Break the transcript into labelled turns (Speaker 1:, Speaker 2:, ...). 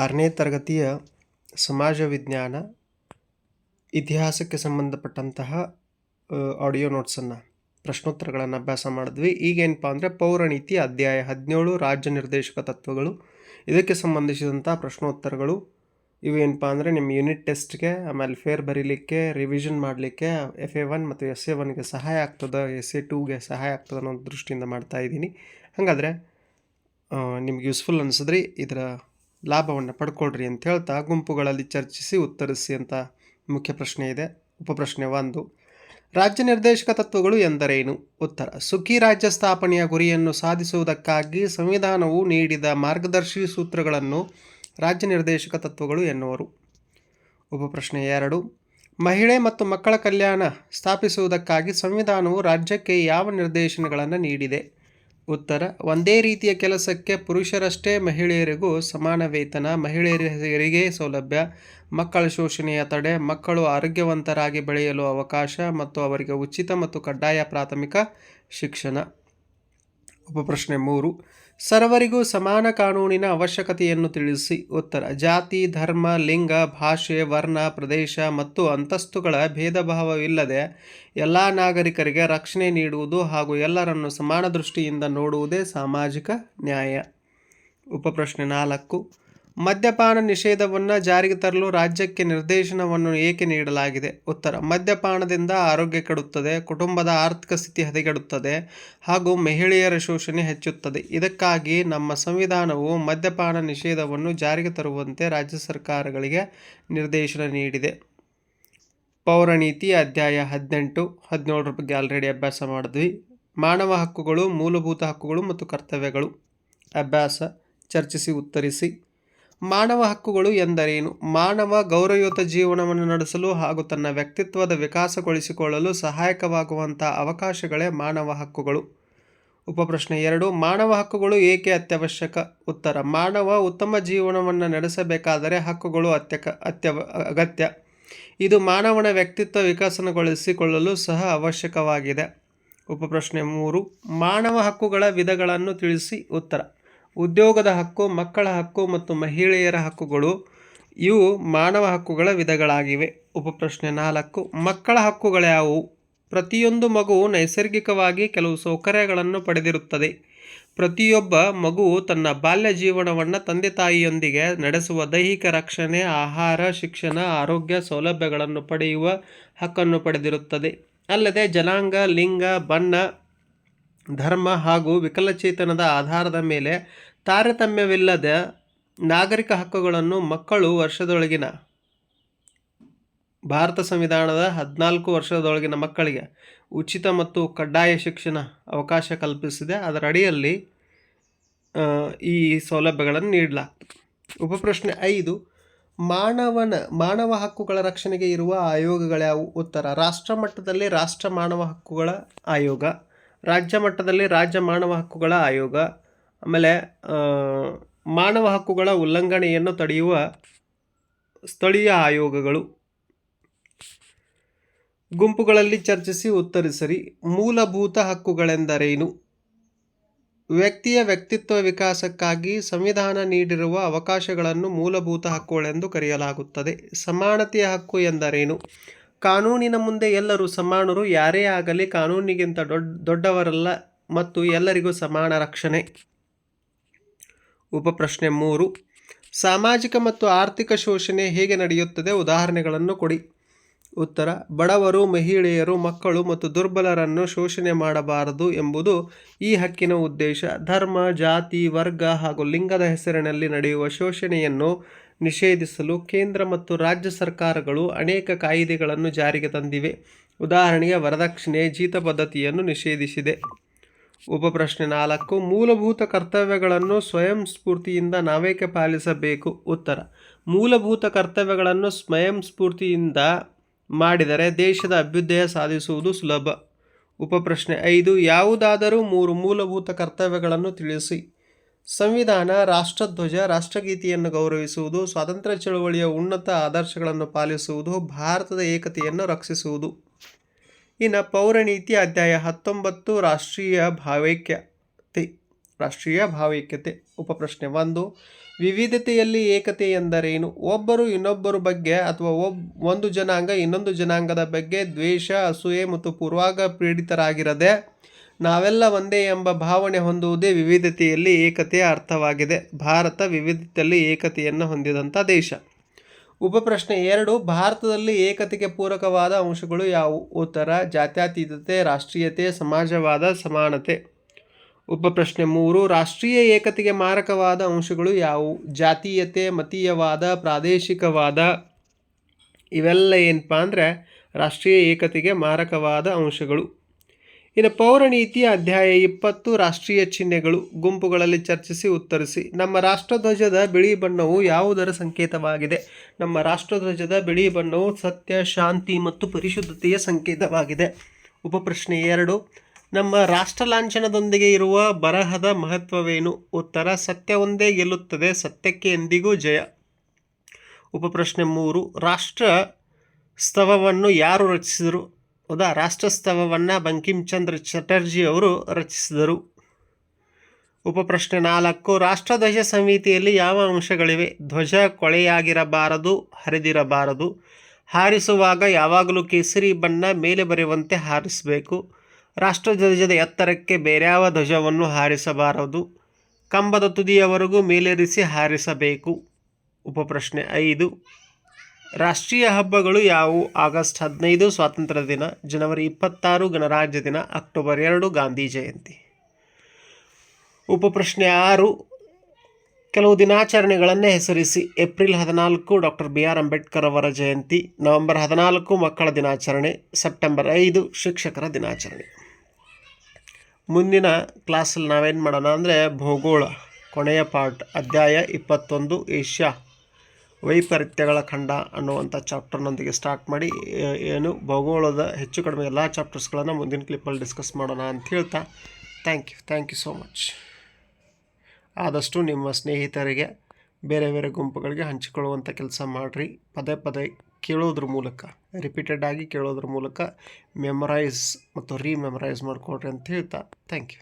Speaker 1: ಆರನೇ ತರಗತಿಯ ಸಮಾಜ ವಿಜ್ಞಾನ ಇತಿಹಾಸಕ್ಕೆ ಸಂಬಂಧಪಟ್ಟಂತಹ ಆಡಿಯೋ ನೋಟ್ಸನ್ನು ಪ್ರಶ್ನೋತ್ತರಗಳನ್ನು ಅಭ್ಯಾಸ ಮಾಡಿದ್ವಿ. ಈಗೇನಪ್ಪ ಅಂದರೆ ಪೌರನೀತಿ ಅಧ್ಯಾಯ ಹದಿನೇಳು, ರಾಜ್ಯ ನಿರ್ದೇಶಕ ತತ್ವಗಳು. ಇದಕ್ಕೆ ಸಂಬಂಧಿಸಿದಂಥ ಪ್ರಶ್ನೋತ್ತರಗಳು ಇವೇನಪ್ಪ ಅಂದರೆ ನಿಮ್ಮ ಯೂನಿಟ್ ಟೆಸ್ಟ್ಗೆ ಆಮೇಲೆ ಫೇರ್ ಬರೀಲಿಕ್ಕೆ ರಿವಿಷನ್ ಮಾಡಲಿಕ್ಕೆ ಎಫ್ ಎ ಒನ್ ಮತ್ತು ಎಸ್ ಎ ಒನ್ಗೆ ಸಹಾಯ ಆಗ್ತದೆ ಎಸ್ ಎ ಟೂಗೆ ಸಹಾಯ ಆಗ್ತದೆ ಅನ್ನೋ ದೃಷ್ಟಿಯಿಂದ ಮಾಡ್ತಾ ಇದ್ದೀನಿ. ಹಾಗಾದರೆ ನಿಮ್ಗೆ ಯೂಸ್ಫುಲ್ ಅನಿಸಿದ್ರಿ ಇದರ ಲಾಭವನ್ನು ಪಡ್ಕೊಳ್ರಿ ಅಂತ ಹೇಳ್ತಾ ಗುಂಪುಗಳಲ್ಲಿ ಚರ್ಚಿಸಿ ಉತ್ತರಿಸಿ ಅಂತ ಮುಖ್ಯ ಪ್ರಶ್ನೆ ಇದೆ. ಉಪಪ್ರಶ್ನೆ ಒಂದು. ರಾಜ್ಯ ನಿರ್ದೇಶಕ ತತ್ವಗಳು ಎಂದರೇನು? ಉತ್ತರ. ಸುಖಿ ರಾಜ್ಯ ಸ್ಥಾಪನೆಯ ಗುರಿಯನ್ನು ಸಾಧಿಸುವುದಕ್ಕಾಗಿ ಸಂವಿಧಾನವು ನೀಡಿದ ಮಾರ್ಗದರ್ಶಿ ಸೂತ್ರಗಳನ್ನು ರಾಜ್ಯ ನಿರ್ದೇಶಕ ತತ್ವಗಳು ಎನ್ನುವರು. ಉಪಪ್ರಶ್ನೆ ಎರಡು. ಮಹಿಳೆ ಮತ್ತು ಮಕ್ಕಳ ಕಲ್ಯಾಣ ಸ್ಥಾಪಿಸುವುದಕ್ಕಾಗಿ ಸಂವಿಧಾನವು ರಾಜ್ಯಕ್ಕೆ ಯಾವ ನಿರ್ದೇಶನಗಳನ್ನು ನೀಡಿದೆ? ಉತ್ತರ, ಒಂದೇ ರೀತಿಯ ಕೆಲಸಕ್ಕೆ ಪುರುಷರಷ್ಟೇ ಮಹಿಳೆಯರಿಗೂ ಸಮಾನ ವೇತನ, ಮಹಿಳೆಯರಿಗೆ ಸೌಲಭ್ಯ, ಮಕ್ಕಳ ಶೋಷಣೆಯ ತಡೆ, ಮಕ್ಕಳು ಆರೋಗ್ಯವಂತರಾಗಿ ಬೆಳೆಯಲು ಅವಕಾಶ ಮತ್ತು ಅವರಿಗೆ ಉಚಿತ ಮತ್ತು ಕಡ್ಡಾಯ ಪ್ರಾಥಮಿಕ ಶಿಕ್ಷಣ. ಉಪಪ್ರಶ್ನೆ ಮೂರು. ಸರ್ವರಿಗೂ ಸಮಾನ ಕಾನೂನಿನ ಅವಶ್ಯಕತೆಯನ್ನು ತಿಳಿಸಿ. ಉತ್ತರ. ಜಾತಿ, ಧರ್ಮ, ಲಿಂಗ, ಭಾಷೆ, ವರ್ಣ, ಪ್ರದೇಶ ಮತ್ತು ಅಂತಸ್ತುಗಳ ಭೇದ ಭಾವವಿಲ್ಲದೆ ಎಲ್ಲ ನಾಗರಿಕರಿಗೆ ರಕ್ಷಣೆ ನೀಡುವುದು ಹಾಗೂ ಎಲ್ಲರನ್ನು ಸಮಾನ ದೃಷ್ಟಿಯಿಂದ ನೋಡುವುದೇ ಸಾಮಾಜಿಕ ನ್ಯಾಯ. ಉಪಪ್ರಶ್ನೆ ನಾಲ್ಕು. ಮದ್ಯಪಾನ ನಿಷೇಧವನ್ನು ಜಾರಿಗೆ ತರಲು ರಾಜ್ಯಕ್ಕೆ ನಿರ್ದೇಶನವನ್ನು ಏಕೆ ನೀಡಲಾಗಿದೆ? ಉತ್ತರ, ಮದ್ಯಪಾನದಿಂದ ಆರೋಗ್ಯ ಕೆಡುತ್ತದೆ, ಕುಟುಂಬದ ಆರ್ಥಿಕ ಸ್ಥಿತಿ ಹದಗೆಡುತ್ತದೆ ಹಾಗೂ ಮಹಿಳೆಯರ ಶೋಷಣೆ ಹೆಚ್ಚುತ್ತದೆ. ಇದಕ್ಕಾಗಿ ನಮ್ಮ ಸಂವಿಧಾನವು ಮದ್ಯಪಾನ ನಿಷೇಧವನ್ನು ಜಾರಿಗೆ ತರುವಂತೆ ರಾಜ್ಯ ಸರ್ಕಾರಗಳಿಗೆ ನಿರ್ದೇಶನ ನೀಡಿದೆ. ಪೌರನೀತಿ ಅಧ್ಯಾಯ ಹದಿನೆಂಟು, ಹದಿನೇಳರ ಬಗ್ಗೆ ಆಲ್ರೆಡಿ ಅಭ್ಯಾಸ ಮಾಡಿದ್ವಿ. ಮಾನವ ಹಕ್ಕುಗಳು, ಮೂಲಭೂತ ಹಕ್ಕುಗಳು ಮತ್ತು ಕರ್ತವ್ಯಗಳು. ಅಭ್ಯಾಸ, ಚರ್ಚಿಸಿ, ಉತ್ತರಿಸಿ. ಮಾನವ ಹಕ್ಕುಗಳು ಎಂದರೇನು? ಮಾನವ ಗೌರವಯುತ ಜೀವನವನ್ನು ನಡೆಸಲು ಹಾಗೂ ತನ್ನ ವ್ಯಕ್ತಿತ್ವದ ವಿಕಾಸಗೊಳಿಸಿಕೊಳ್ಳಲು ಸಹಾಯಕವಾಗುವಂಥ ಅವಕಾಶಗಳೇ ಮಾನವ ಹಕ್ಕುಗಳು. ಉಪಪ್ರಶ್ನೆ ಎರಡು, ಮಾನವ ಹಕ್ಕುಗಳು ಏಕೆ ಅತ್ಯವಶ್ಯಕ? ಉತ್ತರ, ಮಾನವ ಉತ್ತಮ ಜೀವನವನ್ನು ನಡೆಸಬೇಕಾದರೆ ಹಕ್ಕುಗಳು ಅತ್ಯಕ, ಅತ್ಯವ, ಅಗತ್ಯ. ಇದು ಮಾನವನ ವ್ಯಕ್ತಿತ್ವ ವಿಕಸನಗೊಳಿಸಿಕೊಳ್ಳಲು ಸಹ ಅವಶ್ಯಕವಾಗಿದೆ. ಉಪಪ್ರಶ್ನೆ ಮೂರು, ಮಾನವ ಹಕ್ಕುಗಳ ವಿಧಗಳನ್ನು ತಿಳಿಸಿ. ಉತ್ತರ ಉದ್ಯೋಗದ ಹಕ್ಕು, ಮಕ್ಕಳ ಹಕ್ಕು ಮತ್ತು ಮಹಿಳೆಯರ ಹಕ್ಕುಗಳು, ಇವು ಮಾನವ ಹಕ್ಕುಗಳ ವಿಧಗಳಾಗಿವೆ. ಉಪಪ್ರಶ್ನೆ ನಾಲ್ಕು. ಮಕ್ಕಳ ಹಕ್ಕುಗಳ್ಯಾವುವು ಪ್ರತಿಯೊಂದು ಮಗುವು ನೈಸರ್ಗಿಕವಾಗಿ ಕೆಲವು ಸೌಕರ್ಯಗಳನ್ನು ಪಡೆದಿರುತ್ತದೆ. ಪ್ರತಿಯೊಬ್ಬ ಮಗು ತನ್ನ ಬಾಲ್ಯ ಜೀವನವನ್ನು ತಂದೆ ತಾಯಿಯೊಂದಿಗೆ ನಡೆಸುವ ದೈಹಿಕ ರಕ್ಷಣೆ, ಆಹಾರ, ಶಿಕ್ಷಣ, ಆರೋಗ್ಯ ಸೌಲಭ್ಯಗಳನ್ನು ಪಡೆಯುವ ಹಕ್ಕನ್ನು ಪಡೆದಿರುತ್ತದೆ. ಅಲ್ಲದೆ ಜನಾಂಗ, ಲಿಂಗ, ಬಣ್ಣ ಧರ್ಮ ಹಾಗೂ ವಿಕಲಚೇತನದ ಆಧಾರದ ಮೇಲೆ ತಾರತಮ್ಯವಿಲ್ಲದ ನಾಗರಿಕ ಹಕ್ಕುಗಳನ್ನು ಮಕ್ಕಳು ವರ್ಷದೊಳಗಿನ ಭಾರತ ಸಂವಿಧಾನದ ಹದಿನಾಲ್ಕು ವರ್ಷದೊಳಗಿನ ಮಕ್ಕಳಿಗೆ ಉಚಿತ ಮತ್ತು ಕಡ್ಡಾಯ ಶಿಕ್ಷಣ ಅವಕಾಶ ಕಲ್ಪಿಸಿದೆ. ಅದರ ಅಡಿಯಲ್ಲಿ ಈ ಸೌಲಭ್ಯಗಳನ್ನು ನೀಡಲಾಗ್ತದೆ ಉಪಪ್ರಶ್ನೆ ಐದು, ಮಾನವನ, ಮಾನವ ಹಕ್ಕುಗಳ ರಕ್ಷಣೆಗೆ ಇರುವ ಆಯೋಗಗಳ್ಯಾವು ಉತ್ತರ? ರಾಷ್ಟ್ರ ಮಟ್ಟದಲ್ಲಿ ರಾಷ್ಟ್ರ ಮಾನವ ಹಕ್ಕುಗಳ ಆಯೋಗ. ರಾಜ್ಯ ಮಟ್ಟದಲ್ಲಿ ರಾಜ್ಯ ಮಾನವ ಹಕ್ಕುಗಳ ಆಯೋಗ, ಆಮೇಲೆ ಮಾನವ ಹಕ್ಕುಗಳ ಉಲ್ಲಂಘನೆಯನ್ನು ತಡೆಯುವ ಸ್ಥಳೀಯ ಆಯೋಗಗಳು. ಗುಂಪುಗಳಲ್ಲಿ ಚರ್ಚಿಸಿ ಉತ್ತರಿಸರಿ. ಮೂಲಭೂತ ಹಕ್ಕುಗಳೆಂದರೇನು? ವ್ಯಕ್ತಿಯ ವ್ಯಕ್ತಿತ್ವ ವಿಕಾಸಕ್ಕಾಗಿ ಸಂವಿಧಾನ ನೀಡಿರುವ ಅವಕಾಶಗಳನ್ನು ಮೂಲಭೂತ ಹಕ್ಕುಗಳೆಂದು ಕರೆಯಲಾಗುತ್ತದೆ. ಸಮಾನತೆಯ ಹಕ್ಕು ಎಂದರೇನು? ಕಾನೂನಿನ ಮುಂದೆ ಎಲ್ಲರೂ ಸಮಾನರು, ಯಾರೇ ಆಗಲಿ ಕಾನೂನಿಗಿಂತ ದೊಡ್ಡ ದೊಡ್ಡವರಲ್ಲ ಮತ್ತು ಎಲ್ಲರಿಗೂ ಸಮಾನ ರಕ್ಷಣೆ. ಉಪಪ್ರಶ್ನೆ ಮೂರು. ಸಾಮಾಜಿಕ ಮತ್ತು ಆರ್ಥಿಕ ಶೋಷಣೆ ಹೇಗೆ ನಡೆಯುತ್ತದೆ? ಉದಾಹರಣೆಗಳನ್ನು ಕೊಡಿ. ಉತ್ತರ. ಬಡವರು, ಮಹಿಳೆಯರು, ಮಕ್ಕಳು ಮತ್ತು ದುರ್ಬಲರನ್ನು ಶೋಷಣೆ ಮಾಡಬಾರದು ಎಂಬುದು ಈ ಹಕ್ಕಿನ ಉದ್ದೇಶ. ಧರ್ಮ, ಜಾತಿ, ವರ್ಗ ಹಾಗೂ ಲಿಂಗದ ಹೆಸರಿನಲ್ಲಿ ನಡೆಯುವ ಶೋಷಣೆಯನ್ನು ನಿಷೇಧಿಸಲು ಕೇಂದ್ರ ಮತ್ತು ರಾಜ್ಯ ಸರ್ಕಾರಗಳು ಅನೇಕ ಕಾಯಿದೆಗಳನ್ನು ಜಾರಿಗೆ ತಂದಿವೆ. ಉದಾಹರಣೆಗೆ ವರದಕ್ಷಿಣೆ ಜೀತ ಪದ್ಧತಿಯನ್ನು ನಿಷೇಧಿಸಿದೆ. ಉಪಪ್ರಶ್ನೆ ನಾಲ್ಕು, ಮೂಲಭೂತ ಕರ್ತವ್ಯಗಳನ್ನು ಸ್ವಯಂ ಸ್ಫೂರ್ತಿಯಿಂದ ನಾವೇಕೆ ಪಾಲಿಸಬೇಕು? ಉತ್ತರ, ಮೂಲಭೂತ ಕರ್ತವ್ಯಗಳನ್ನು ಸ್ವಯಂ ಸ್ಫೂರ್ತಿಯಿಂದ ಮಾಡಿದರೆ ದೇಶದ ಅಭ್ಯುದಯ ಸಾಧಿಸುವುದು ಸುಲಭ. ಉಪಪ್ರಶ್ನೆ ಐದು, ಯಾವುದಾದರೂ ಮೂರು ಮೂಲಭೂತ ಕರ್ತವ್ಯಗಳನ್ನು ತಿಳಿಸಿ. ಸಂವಿಧಾನ, ರಾಷ್ಟ್ರಧ್ವಜ, ರಾಷ್ಟ್ರಗೀತೆಯನ್ನು ಗೌರವಿಸುವುದು, ಸ್ವಾತಂತ್ರ್ಯ ಚಳುವಳಿಯ ಉನ್ನತ ಆದರ್ಶಗಳನ್ನು ಪಾಲಿಸುವುದು, ಭಾರತದ ಏಕತೆಯನ್ನು ರಕ್ಷಿಸುವುದು. ಇನ್ನು ಪೌರನೀತಿ ಅಧ್ಯಾಯ ಹತ್ತೊಂಬತ್ತು, ರಾಷ್ಟ್ರೀಯ ಭಾವೈಕ್ಯತೆ ರಾಷ್ಟ್ರೀಯ ಭಾವೈಕ್ಯತೆ, ಉಪಪ್ರಶ್ನೆ ಒಂದು, ವಿವಿಧತೆಯಲ್ಲಿ ಏಕತೆ ಎಂದರೇನು? ಒಬ್ಬರು ಇನ್ನೊಬ್ಬರ ಬಗ್ಗೆ ಅಥವಾ ಒಬ್, ಒಂದು ಜನಾಂಗ ಇನ್ನೊಂದು ಜನಾಂಗದ ಬಗ್ಗೆ ದ್ವೇಷ, ಅಸೂಯೆ ಮತ್ತು ಪೂರ್ವಾಗ ಪೀಡಿತರಾಗಿರದೆ ನಾವೆಲ್ಲ ಒಂದೇ ಎಂಬ ಭಾವನೆ ಹೊಂದುವುದೇ ವಿವಿಧತೆಯಲ್ಲಿ ಏಕತೆಯ ಅರ್ಥವಾಗಿದೆ. ಭಾರತ ವಿವಿಧತೆಯಲ್ಲಿ ಏಕತೆಯನ್ನು ಹೊಂದಿದಂಥ ದೇಶ. ಉಪಪ್ರಶ್ನೆ ಎರಡು, ಭಾರತದಲ್ಲಿ ಏಕತೆಗೆ ಪೂರಕವಾದ ಅಂಶಗಳು ಯಾವುವು? ಉತ್ತರ, ಜಾತ್ಯತೀತತೆ, ರಾಷ್ಟ್ರೀಯತೆ, ಸಮಾಜವಾದ ಸಮಾನತೆ. ಉಪಪ್ರಶ್ನೆ ಮೂರು, ರಾಷ್ಟ್ರೀಯ ಏಕತೆಗೆ ಮಾರಕವಾದ ಅಂಶಗಳು ಯಾವುವು? ಜಾತೀಯತೆ, ಮತೀಯವಾದ, ಪ್ರಾದೇಶಿಕವಾದ. ಇವೆಲ್ಲ ಏನಪ್ಪ ಅಂದರೆ ರಾಷ್ಟ್ರೀಯ ಏಕತೆಗೆ ಮಾರಕವಾದ ಅಂಶಗಳು. ಇನ್ನು ಪೌರನೀತಿ ಅಧ್ಯಾಯ ಇಪ್ಪತ್ತು ರಾಷ್ಟ್ರೀಯ ಚಿಹ್ನೆಗಳು ಗುಂಪುಗಳಲ್ಲಿ ಚರ್ಚಿಸಿ ಉತ್ತರಿಸಿ. ನಮ್ಮ ರಾಷ್ಟ್ರಧ್ವಜದ ಬಿಳಿ ಬಣ್ಣವು ಯಾವುದರ ಸಂಕೇತವಾಗಿದೆ? ನಮ್ಮ ರಾಷ್ಟ್ರಧ್ವಜದ ಬಿಳಿ ಬಣ್ಣವು ಸತ್ಯ, ಶಾಂತಿ ಮತ್ತು ಪರಿಶುದ್ಧತೆಯ ಸಂಕೇತವಾಗಿದೆ. ಉಪಪ್ರಶ್ನೆ ಎರಡು. ನಮ್ಮ ರಾಷ್ಟ್ರ ಲಾಂಛನದೊಂದಿಗೆ ಇರುವ ಬರಹದ ಮಹತ್ವವೇನು? ಉತ್ತರ ಸತ್ಯ ಒಂದೇ ಗೆಲ್ಲುತ್ತದೆ, ಸತ್ಯಕ್ಕೆ ಎಂದಿಗೂ ಜಯ. ಉಪಪ್ರಶ್ನೆ ಮೂರು. ರಾಷ್ಟ್ರ ಸ್ತವವನ್ನು ಯಾರು ರಚಿಸಿದರು? ಹೌದಾ ರಾಷ್ಟ್ರಸ್ತವವನ್ನು ಬಂಕಿಂಚಂದ್ರ ಚಟರ್ಜಿ ಅವರು ರಚಿಸಿದರು ಉಪಪ್ರಶ್ನೆ ನಾಲ್ಕು, ರಾಷ್ಟ್ರಧ್ವಜ ಸಮಿತಿಯಲ್ಲಿ ಯಾವ ಅಂಶಗಳಿವೆ? ಧ್ವಜ ಕೊಳೆಯಾಗಿರಬಾರದು, ಹರಿದಿರಬಾರದು, ಹಾರಿಸುವಾಗ ಯಾವಾಗಲೂ ಕೇಸರಿ ಬಣ್ಣ ಮೇಲೆ ಬರೆಯುವಂತೆ ಹಾರಿಸಬೇಕು. ರಾಷ್ಟ್ರಧ್ವಜದ ಎತ್ತರಕ್ಕೆ ಬೇರ್ಯಾವ ಧ್ವಜವನ್ನು ಹಾರಿಸಬಾರದು, ಕಂಬದ ತುದಿಯವರೆಗೂ ಮೇಲೇರಿಸಿ ಹಾರಿಸಬೇಕು. ಉಪಪ್ರಶ್ನೆ ಐದು ರಾಷ್ಟ್ರೀಯ ಹಬ್ಬಗಳು ಯಾವುವು? ಆಗಸ್ಟ್ ಹದಿನೈದು, ಸ್ವಾತಂತ್ರ್ಯ ದಿನ, ಜನವರಿ ಇಪ್ಪತ್ತಾರು, ಗಣರಾಜ್ಯ ದಿನ, ಅಕ್ಟೋಬರ್ ಎರಡು, ಗಾಂಧಿ ಜಯಂತಿ. ಉಪಪ್ರಶ್ನೆ ಆರು. ಕೆಲವು ದಿನಾಚರಣೆಗಳನ್ನು ಹೆಸರಿಸಿ ಏಪ್ರಿಲ್ ಹದಿನಾಲ್ಕು, ಡಾಕ್ಟರ್ ಬಿ ಆರ್ ಅಂಬೇಡ್ಕರ್ ಅವರ ಜಯಂತಿ, ನವೆಂಬರ್ ಹದಿನಾಲ್ಕು, ಮಕ್ಕಳ ದಿನಾಚರಣೆ, ಸೆಪ್ಟೆಂಬರ್ ಐದು, ಶಿಕ್ಷಕರ ದಿನಾಚರಣೆ. ಮುಂದಿನ ಕ್ಲಾಸಲ್ಲಿ ನಾವೇನು ಮಾಡೋಣ ಅಂದರೆ, ಭೂಗೋಳ, ಕೊನೆಯ ಪಾರ್ಟ್ ಅಧ್ಯಾಯ ಇಪ್ಪತ್ತೊಂದು, ಏಷ್ಯಾ. ವೈಪರೀತ್ಯಗಳ ಖಂಡ ಅನ್ನುವಂಥ ಚಾಪ್ಟರ್ನೊಂದಿಗೆ ಸ್ಟಾರ್ಟ್ ಮಾಡಿ ಏನು ಭೌಗೋಳದ ಹೆಚ್ಚು ಕಡಿಮೆ ಎಲ್ಲ ಚಾಪ್ಟರ್ಸ್ಗಳನ್ನು ಮುಂದಿನ ಕ್ಲಿಪ್ಪಲ್ಲಿ ಡಿಸ್ಕಸ್ ಮಾಡೋಣ ಅಂತ ಹೇಳ್ತಾ thank you thank you so much ಆದಷ್ಟು ನಿಮ್ಮ ಸ್ನೇಹಿತರಿಗೆ, ಬೇರೆ ಬೇರೆ ಗುಂಪುಗಳಿಗೆ ಹಂಚಿಕೊಳ್ಳುವಂಥ ಕೆಲಸ ಮಾಡಿರಿ. ಪದೇ ಪದೇ ಕೇಳೋದ್ರ ಮೂಲಕ ರಿಪೀಟೆಡ್ ಆಗಿ ಕೇಳೋದ್ರ ಮೂಲಕ ಮೆಮೊರೈಸ್ ಮತ್ತು ರೀಮೆಮರೈಸ್ ಮಾಡಿಕೊಡ್ರಿ ಅಂತ ಹೇಳ್ತಾ ಥ್ಯಾಂಕ್ ಯು